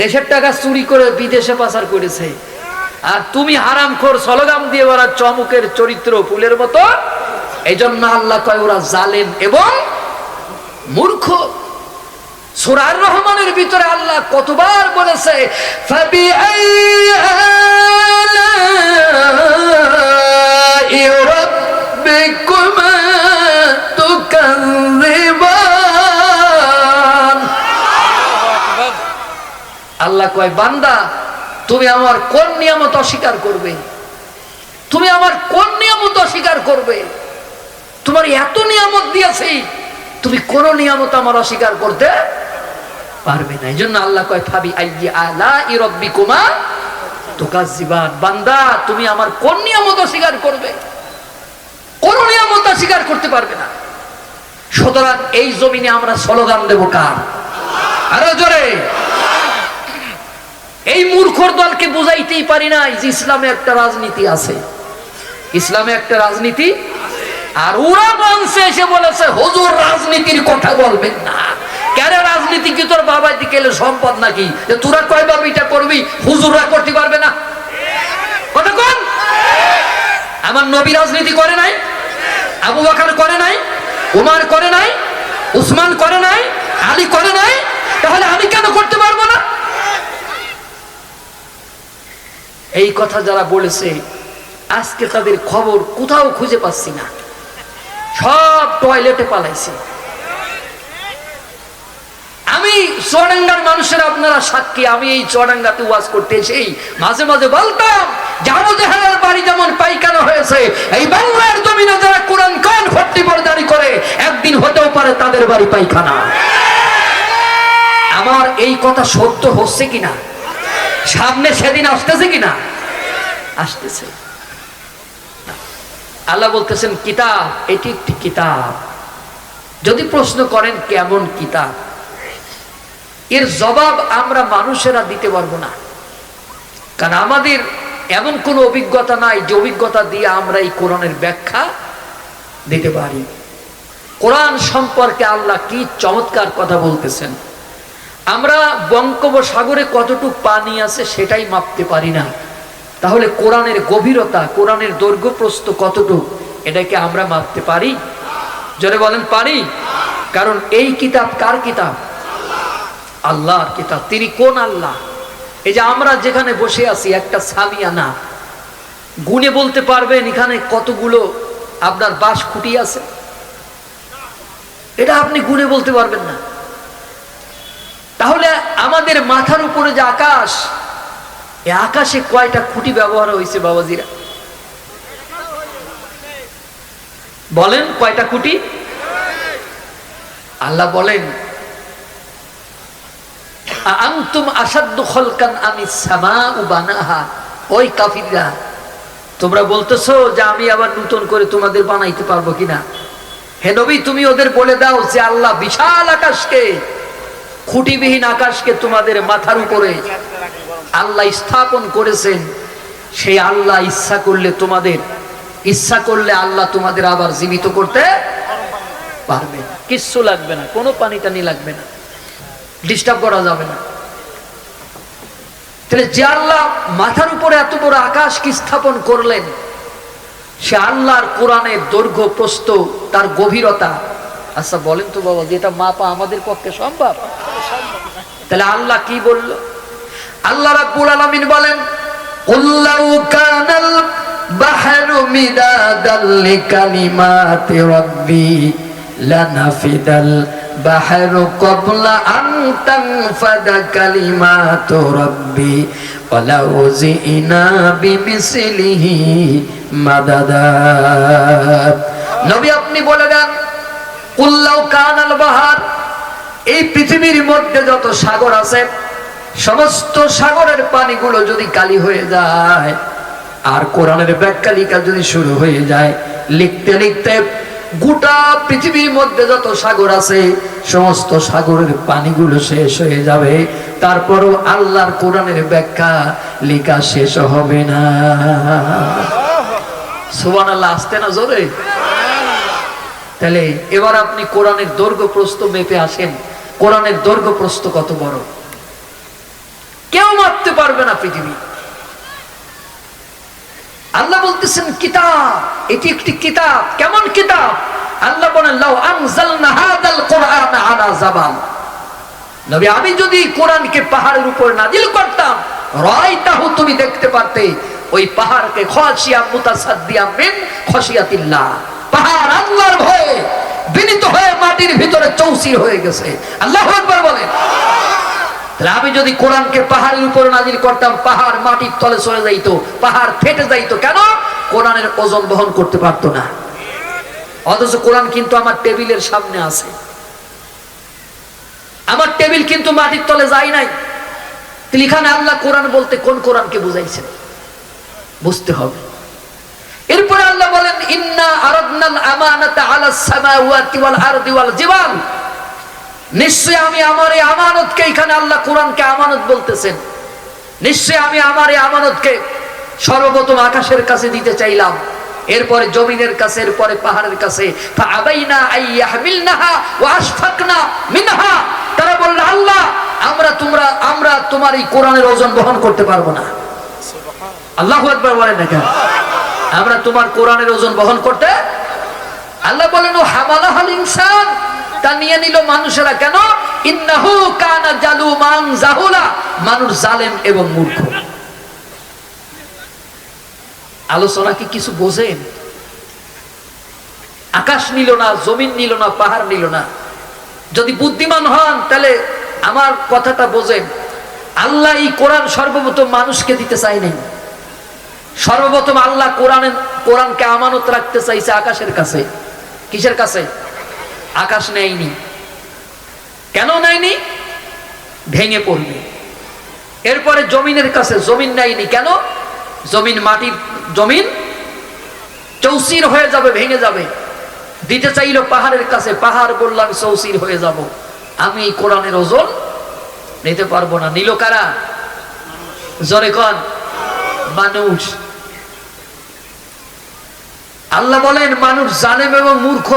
দেশের টাকা চুরি করে বিদেশে পাচার করেছে। আর তুমি হারাম খোর সলগাম দিয়ে ওরা চমকের চরিত্র ফুলের মতো। এই জন্য আল্লাহ কয়, ওরা জালেম এবং মূর্খ। সুরার রহমানের ভিতরে আল্লাহ কতবার বলেছে ফাবি আল্লাহ কয়, বান্দা, তুমি আমার কোন নিয়ামত অস্বীকার করবে? তুমি আমার কোন নিয়ামত অস্বীকার করবে? তোমার এত নিয়ামত দিয়েছি, তুমি কোন নিয়ামত আমার অস্বীকার করতে পারবে না। এই জন্য আল্লাহ কয়, ফাবি আইয়ি আলা ইরব্বি কুমা তুকাজ্জিবান। বান্দা, তুমি আমার কোন নিয়ামত অস্বীকার করবে? কোন নিয়ামত অস্বীকার করতে পারবে না। সুতরাং এই জমিনে আমরা স্লোগান দেব কার? আরও জোরে। এই মূর্খর দলকে বুঝাইতেই পারি না যে ইসলামে একটা রাজনীতি আছে। ইসলামে একটা রাজনীতি আর ওরা মঞ্চে এসে বলেছে, হুজুর, রাজনীতির কথা বলবেন না। কেন রাজনীতি কি তোর বাবা দিকে এলে সম্পদ নাকি? যে তোরা কয়বার এটা করবি, হুজুররা করতে পারবে না? কোন। আমার নবী রাজনীতি করে নাই, আবু বাকার করে নাই, উমার করে নাই, উসমান করে নাই, আলী করে নাই। তাহলে আমি কেন করতে পারব না? এই কথা যারা বলেছে, আজকে তাদের খবর কোথাও খুঁজে পাচ্ছি না। সব টয়লেটে পালাইছে। আমি চুয়াডাঙ্গার মানুষের আপনারা সাক্ষী, আমি এই চুয়াডাঙ্গাতে ওয়াজ করতে এসেই মাঝে মাঝে বলতাম জানো জাহানের বাড়ি যেমন পাইকানা হয়েছে, এই বাংলার জমিনে যারা কোরআন কান ভর্তি পর্দারি করে, একদিন হতেও পারে তাদের বাড়ি পাইখানা। আমার এই কথা সত্য হচ্ছে কিনা? সামনে সেদিন আসতেছে কিনা? আসতেছে। আল্লাহ বলতেছেন কিতাব এটি একটি কিতাব। যদি প্রশ্ন করেন কেমন কিতাব? এর জবাব আমরা মানুষেরা দিতে পারব না। কারণ আমাদের এমন কোনো অভিজ্ঞতা নাই যে অভিজ্ঞতা দিয়ে আমরা এই কোরআনের ব্যাখ্যা দিতে পারি। কোরআন সম্পর্কে আল্লাহ কি চমৎকার কথা বলতেছেন। আমরা বঙ্গোপসাগরে কতটুক পানি আছে সেটাই মাপতে পারি না। তাহলে কোরআনের গভীরতা, কোরআনের দৈর্ঘ্য প্রস্ত কতটুক, এটাকে আমরা মাপতে পারি? জোরে বলেন, পারি। কারণ এই কিতাব কার কিতাব? আল্লাহর কিতাব। তিনি কোন আল্লাহ? এই যে আমরা যেখানে বসে আছি, একটা সামিয়ানা গুনে বলতে পারবেন, এখানে কতগুলো আপনার বাস খুঁটি আছে? এটা আপনি গুনে বলতে পারবেন না। তাহলে আমাদের মাথার উপরে যে আকাশ, এ আকাশে কয়টা খুঁটি ব্যবহার হয়েছে বাবাজিরা? বলেন কয়টা খুঁটি? আল্লাহ বলেন আন্তুম খলকান আমি সামা বানাহা? ওই কাফিররা, তোমরা বলতেছো যে আমি আবার নতুন করে তোমাদের বানাইতে পারব কিনা? হে নবী, তুমি ওদের বলে দাও যে আল্লাহ বিশাল আকাশকে খুঁটিবিহীন আকাশকে তোমাদের মাথার উপরে আল্লাহ স্থাপন করেছেন। সেই আল্লাহ ইচ্ছা করলে তোমাদের, ইচ্ছা করলে আল্লাহ তোমাদের আবার জীবিত করতে পারবে। কিচ্ছু লাগবে না, কোনো পানি টানি লাগবে না। ডিস্টার্ব করা যাবে না। তাহলে যে আল্লাহ মাথার উপরে এত বড় আকাশ কি স্থাপন করলেন, সে আল্লাহর কোরআনের দৈর্ঘ্য প্রস্ত তার গভীরতা। আচ্ছা বলেন তো বাবা যে এটা মাপা আমাদের পক্ষে সম্ভব? তাহলে আল্লাহ কি বলল? আল্লাহ রাব্বুল আলামিন বলেন কুল্লাউ কানাল বাহরু মিদাদাল লিকালিমাতি রাব্বি লানাফিদাল বাহরু ক্বাবলা আন তানফাদা কালিমাতু রাব্বি ওয়ালাউ জিনা বিমিসলিহি মাদাদা। নবী আপনি বলে দেন কুল্লাউ কানাল বাহার এই পৃথিবীর মধ্যে যত সাগর আছে, সমস্ত সাগরের পানিগুলো যদি কালি হয়ে যায়, আর কোরআনের ব্যাখ্যা লিখা যদি শুরু হয়ে যায়, লিখতে লিখতে গোটা পৃথিবীর মধ্যে যত সাগর আছে, সমস্ত সাগরের পানিগুলো শেষ হয়ে যাবে। তারপরও আল্লাহর কোরআনের ব্যাখ্যা লেখা শেষ হবে না। সুবান আল্লাহ আসতে না জোরে? তাহলে এবার আপনি কোরআনের দৈর্ঘ্য প্রস্ত মেপে আসেন। কোরআনের দৈর্ঘ্য প্রস্ত কত বড়? পারবে না পৃথিবী। আল্লাহ বলতেছেন, কিতাব, এটি একটি কিতাব। কেমন কিতাব? আল্লাহ বলেন আমি যদি কোরআনকে পাহাড়ের উপর নাজিল করতাম, রাইতাহু, তুমি দেখতে পারতে, ওই পাহাড়কে খাসিয়া মুতাসাদ্দিয়া মিন খাসিয়াতিল্লাহ। পাহাড় আল্লাহর ভয়ে বিনীত হয়ে মাটির ভিতরে চৌসির হয়ে গেছে। আল্লাহু আকবার বলেন তাহলে আমি যদি কোরআনকে পাহাড়ের উপর নাজিল করতাম, পাহাড় মাটির তলে চলে যাইতো, পাহাড় ফেটে যাইতো, কেন? কোরআনের ওজন বহন করতে পারতো না। অথচ কোরআন কিন্তু আমার টেবিলের সামনে আছে। আমার টেবিল কিন্তু মাটির তলে যায় নাই। তাহলে এখানে আল্লাহ কোরআন বলতে কোন কোরআনকে বুঝাইছেন? বুঝতে হবে। এরপরে আল্লাহ বলেন, ইন্না আরাদনাল আমানাতা আলাস সামাওয়াতি ওয়াল আরদি ওয়াল জিবাল। নিশ্চয় আমি আমার এই আমানতকে এখানে আল্লাহ কোরআনকে আমানত বলতেছেন। নিশ্চয় আমি আমার এই আমানতকে সর্বপ্রথম আকাশের কাছে দিতে চাইলাম। এরপরে জমিনের কাছে, এরপরে পাহাড়ের কাছে। মিনহা। তারা বলল, আল্লাহ, আমরা তোমরা, আমরা তোমার এই কোরআনের ওজন বহন করতে পারব না। আল্লাহ আকবার বলেন না কেন? আমরা তোমার কোরআনের ওজন বহন করতে? আল্লাহ বলেন, ও হামালাহাল ইনসান তা নিয়ে নিল মানুষেরা কেন? ইন্নাহু কানা জালুমান জাহুলা মানুষ জালেম এবং মূর্খ। আলোচনা কি কিছু বোঝেন? আকাশ নিল না, জমিন নিল না, পাহাড় নিল না। যদি বুদ্ধিমান হন, তাহলে আমার কথাটা বোঝেন। আল্লাহ এই কোরআন সর্বপ্রথম মানুষকে দিতে চাইলেন। সর্বপ্রথম আল্লাহ কোরআনে, কোরআনকে আমানত রাখতে চাইছে আকাশের কাছে। কিসের কাছে? আকাশ নেয়নি। কেন নেয়নি? ভেঙে পড়বে। এরপরে জমিনের কাছে, জমিন নেয়নি। কেন? জমিন মাটির জমিন চৌসির হয়ে যাবে, ভেঙে যাবে। দিতে চাইল পাহাড়ের কাছে, পাহাড় বললাম, চৌসির হয়ে যাব। আমি এই কোরআনের ওজন নিতে পারব না। নিল কারা? জরে কন। মানুষ। আল্লাহ বলেন, মানুষ জালেম এবং মূর্খ।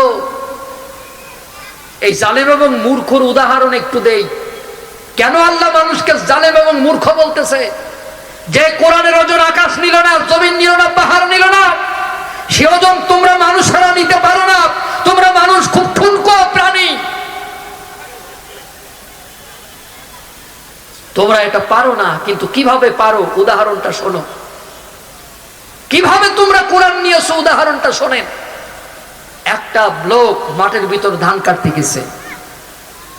এই জালেম এবং মূর্খর উদাহরণ একটু দেই। কেন আল্লাহ মানুষকে জালেম এবং মূর্খ বলতেছে? যে কোরআনের ওজন আকাশ নিল না, জমিন নিল না, পাহাড় নিল না, সে ওজন তোমরা মানুষেরা নিতে পারো না, তোমরা মানুষ খুব ঠুনকো প্রাণী। তোমরা এটা পারো না, কিন্তু কীভাবে পারো? উদাহরণটা শোনো। কীভাবে তোমরা কোরআন নিয়েছো উদাহরণটা শোনেন? একটা লোক মাঠের ভিতর ধান কাটতে গেছে।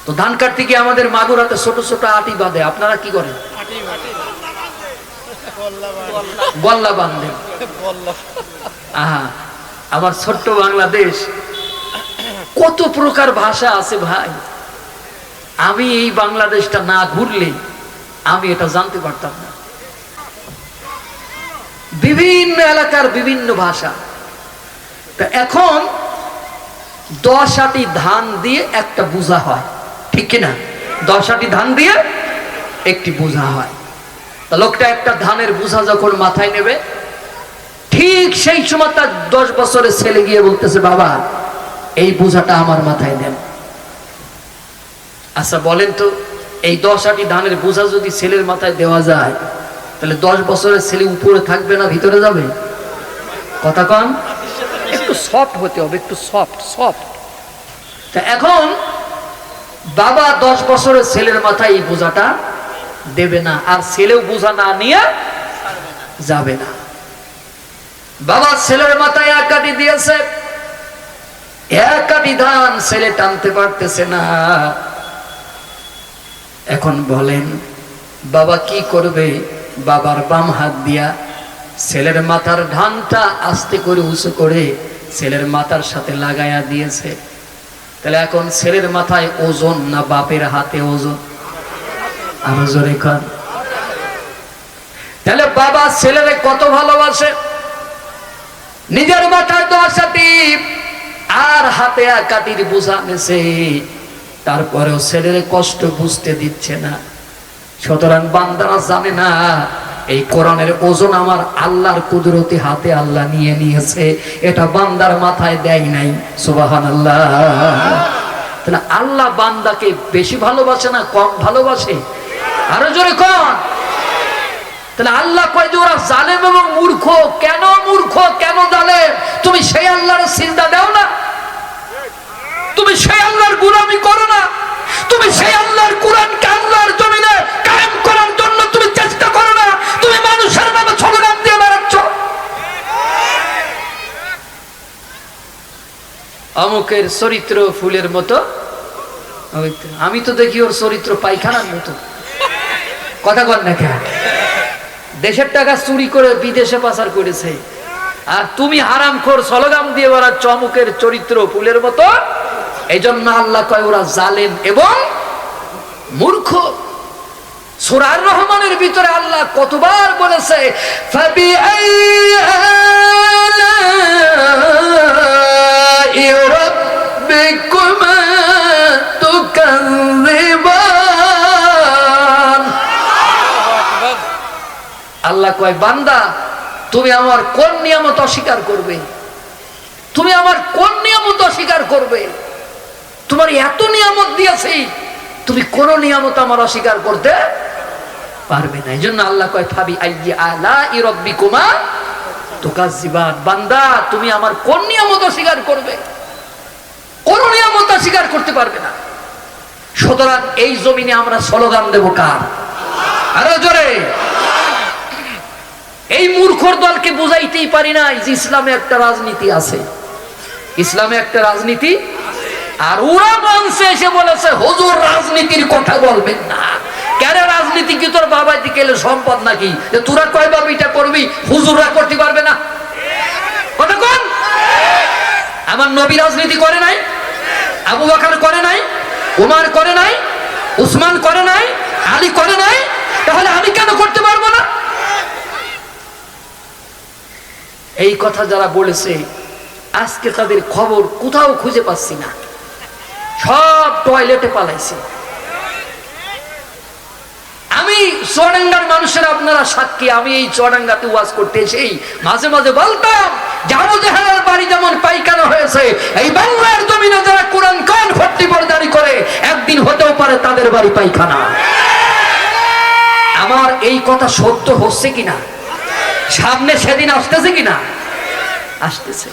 তো ধান কাটতে গিয়ে আমাদের মাগুরাতে ছোট ছোট আটি বাঁধে। আপনারা কি করেন? গল্লা বাঁধেন। আমার ছোট্ট বাংলাদেশ, কত প্রকার ভাষা আছে ভাই। আমি এই বাংলাদেশটা না ঘুরলে আমি এটা জানতে পারতাম না। এলাকার বিভিন্ন ভাষা। তা এখন দশ আটি ধান দিয়ে একটা বোঝা হয়। ঠিক কিনা? দশ আটি ধান দিয়ে একটি বোঝা হয়। লোকটা একটা ধানের বোঝা যখন মাথায় নেবে, ঠিক সেই সময় তার দশ বছরের ছেলে গিয়ে বলতেছে, বাবা, এই বোঝাটা আমার মাথায় দেন আচ্ছা বলেন তো, এই দশ আটি ধানের বোঝা যদি ছেলের মাথায় দেওয়া যায় তাহলে দশ বছরের ছেলে উপরে থাকবে না, ভিতরে যাবে? কথা কন। একটু সফট হতে হবে, একটু সফট সফট তা এখন বাবা দশ বছরের ছেলের মাথায় এই বোঝাটা দেবে না, আর ছেলেও বোঝা না নিয়ে যাবে না। বাবা ছেলের মাথায় এক কাটি দিয়েছে, এক কাটি ধান ছেলে টানতে পারতেছে না। এখন বলেন, বাবা কি করবে? বাবার বাম হাত দিয়া ছেলের মাথার ধানটা আস্তে করে উঁচু করে ছেলের মাথার সাথে লাগাইয়া দিয়েছে। তাহলে এখন ছেলের মাথায় ওজন না বাপের হাতে ওজন? আরও জোরে কর। তাহলে বাবা ছেলেরে কত ভালোবাসে? নিজের মাথায় দশাটি আর হাতে কাটির বোঝা নেছে তারপরেও ছেলের কষ্ট বুঝতে দিচ্ছে না। সুতরাং বান্দারা জানে না, এই কোরআনের ওজন আমার আল্লাহর কুদরতি হাতে আল্লাহ নিয়ে নিয়েছে। এটা বান্দার মাথায় দেয় নাই সুবাহান আল্লাহ তাহলে আল্লাহ বান্দাকে বেশি ভালোবাসে না কম ভালোবাসে? আরও জোরে কম তাহলে আল্লাহ কয় যে ওরা জালেম এবং মূর্খ। কেন মূর্খ? কেন জালেম? তুমি সেই আল্লাহর সিজদা দাও না। তুমি সেই আল্লাহর গুলামি করো না। তুমি সেই আল্লাহর কোরআনকে আল্লাহর জমিনে অমুকের চরিত্র ফুলের মতো? আমি তো দেখি ওর চরিত্র পায়খানার মতো। কথা বল না কেন? দেশের টাকা চুরি করে বিদেশে পাচার করেছে। আর তুমি হারাম খোর সলগাম দিয়ে ওরা চমকের চরিত্র ফুলের মতো? এই জন্য আল্লাহ কয়, ওরা জালেম এবং মূর্খ। সুরার রহমানের ভিতরে আল্লাহ কতবার বলেছে رَبِّكُمَا تُكَذِّبَانِ আল্লাহ কয় বান্দা তুমি আমার কোন নিয়ামত অস্বীকার করবে তুমি আমার কোন নিয়ামত অস্বীকার করবে তোমার এত নিয়ামত দিয়েছি তুমি কোন নিয়ামত আমার অস্বীকার করতে পারবে না এই জন্য আল্লাহ কয় ফাবি আইয়ি আলা ইরব্বি কুমা বান্দা, তুমি আমার কোন নিয়ামত অস্বীকার করবে? কোন নিয়ামত অস্বীকার করতে পারবে না। সুতরাং এই জমিনে আমরা স্লোগান দেব কার? আরও জোরে। এই মূর্খর দলকে বুঝাইতেই পারি না যে ইসলামে একটা রাজনীতি আছে। ইসলামে একটা রাজনীতি আর ওরা মঞ্চে এসে বলেছে, হুজুর, রাজনীতির কথা বলবেন না। কেন রাজনীতি কি তোর বাবা দিকে এলে সম্পদ নাকি? যে তোরা কয়বার এটা করবি? হুজুররা করতে পারবে না। কোন। আমার নবী রাজনীতি করে নাই। আবু বাকার করে নাই। উমার করে নাই। উসমান করে নাই। আলী করে নাই। তাহলে আমি কেন করতে পারব না? এই কথা যারা বলেছে, আজকে তাদের খবর কোথাও খুঁজে পাচ্ছি না। সব টয়লেটে পালাইছে আমি চুয়াডাঙ্গার মানুষের আপনারা সাক্ষী, আমি এই চুয়াডাঙ্গাতে ওয়াজ করতে এসেই মাঝে মাঝে বলতাম জামু জাহানের বাড়ি যেমন পাইকানো হয়েছে, এই বাংলার জমিনে যারা কোরআন কান ভর্তি বরদারি করে, একদিন হতেও পারে তাদের বাড়ি পাইখানা। আমার এই কথা সত্য হচ্ছে কিনা? সামনে সেদিন আসতেছে কিনা? আসতেছে।